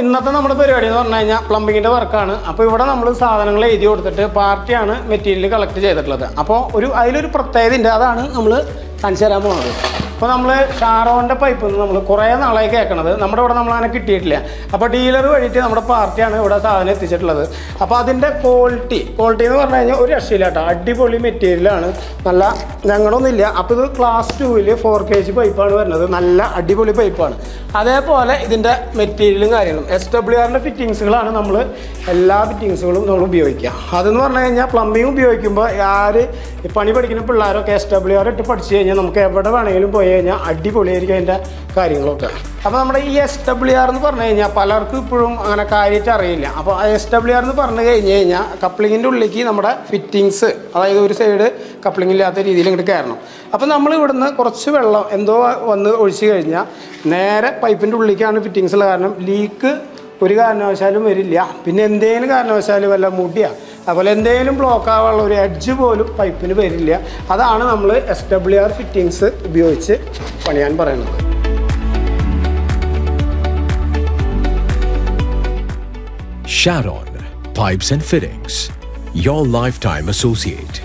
ഇന്നത്തെ നമ്മുടെ പരിപാടി എന്ന് പറഞ്ഞു കഴിഞ്ഞാൽ പ്ലംബിങ്ങിന്റെ വർക്കാണ് അപ്പോൾ ഇവിടെ നമ്മൾ സാധനങ്ങൾ എഴുതി കൊടുത്തിട്ട് പാർട്ടിയാണ് മെറ്റീരിയൽ കളക്ട് ചെയ്തിട്ടുള്ളത്. അപ്പോൾ ഒരു അതിലൊരു പ്രത്യേകത ഉണ്ട് അതാണ് നമ്മൾ കാണിച്ചു തരാൻ പോകുന്നത് അപ്പോൾ നമ്മൾ ഷാറോന്റെ പൈപ്പ് നമ്മൾ കുറേ നാളായി കേൾക്കണത് നമ്മുടെ ഇവിടെ നമ്മൾ അങ്ങനെ കിട്ടിയിട്ടില്ല. അപ്പോൾ ഡീലർ വഴിയിട്ട് നമ്മുടെ പാർട്ടിയാണ് ഇവിടെ സാധനം എത്തിച്ചിട്ടുള്ളത്. അപ്പോൾ അതിന്റെ ക്വാളിറ്റി ക്വാളിറ്റി എന്ന് പറഞ്ഞു കഴിഞ്ഞാൽ ഒരു രക്ഷയില്ല കേട്ടോ അടിപൊളി മെറ്റീരിയലാണ് നല്ല ഞങ്ങളൊന്നുമില്ല അപ്പോൾ ഇത് ക്ലാസ് ടൂവിൽ ഫോർ കെ ജി പൈപ്പാണ് വരുന്നത്. നല്ല അടിപൊളി പൈപ്പാണ് അതേപോലെ ഇതിന്റെ മെറ്റീരിയലും കാര്യങ്ങളും. എസ് ഡബ്ല്യു ആറിന്റെ ഫിറ്റിങ്സുകളാണ് നമ്മൾ എല്ലാ ഫിറ്റിങ്സുകളും നമ്മൾ ഉപയോഗിക്കുക. അതെന്ന് പറഞ്ഞു കഴിഞ്ഞാൽ പ്ലംബിങ് ഉപയോഗിക്കുമ്പോൾ ആര് പണി പഠിക്കുന്ന പിള്ളേരൊക്കെ എസ് ഡബ്ല്യു ആർ ഇട്ട് പഠിച്ചു കഴിഞ്ഞാൽ നമുക്ക് എവിടെ വേണമെങ്കിലും പോയി കഴിഞ്ഞാൽ അടിപൊളിയായിരിക്കും അതിന്റെ കാര്യങ്ങളൊക്കെ. അപ്പോൾ നമ്മുടെ ഈ എസ് ഡബ്ല്യു ആർ എന്ന് പറഞ്ഞു കഴിഞ്ഞാൽ പലർക്കും ഇപ്പോഴും അങ്ങനെ കാര്യമായിട്ട് അറിയില്ല. അപ്പോൾ എസ് ഡബ്ല്യു ആർ എന്ന് പറഞ്ഞു കഴിഞ്ഞ് കഴിഞ്ഞാൽ കപ്ലിങ്ങിന്റെ ഉള്ളിലേക്ക് നമ്മുടെ ഫിറ്റിങ്സ് അതായത് ഒരു സൈഡ് കപ്ലിംഗ് ഇല്ലാത്ത രീതിയിൽ ഇങ്ങോട്ട് കയറണം. അപ്പോൾ നമ്മൾ ഇവിടുന്ന് കുറച്ച് വെള്ളം എന്തോ വന്ന് ഒഴിച്ച് കഴിഞ്ഞാൽ നേരെ പൈപ്പിന്റെ ഉള്ളിലേക്കാണ് ഫിറ്റിങ്സ് ഉള്ള കാരണം ലീക്ക് ഒരു കാരണവശാലും വരില്ല. പിന്നെ എന്തേലും കാരണവശാലും വല്ല മുടിയ. അതുപോലെ എന്തെങ്കിലും ബ്ലോക്ക് ആവാനുള്ള ഒരു എഡ്ജ് പോലും പൈപ്പിന് വരില്ല അതാണ് നമ്മൾ എസ് ഡബ്ല്യു ആർ ഫിറ്റിങ്സ് ഉപയോഗിച്ച് പണിയാൻ പറയുന്നത് Sharon and and Fittings, lifetime associate.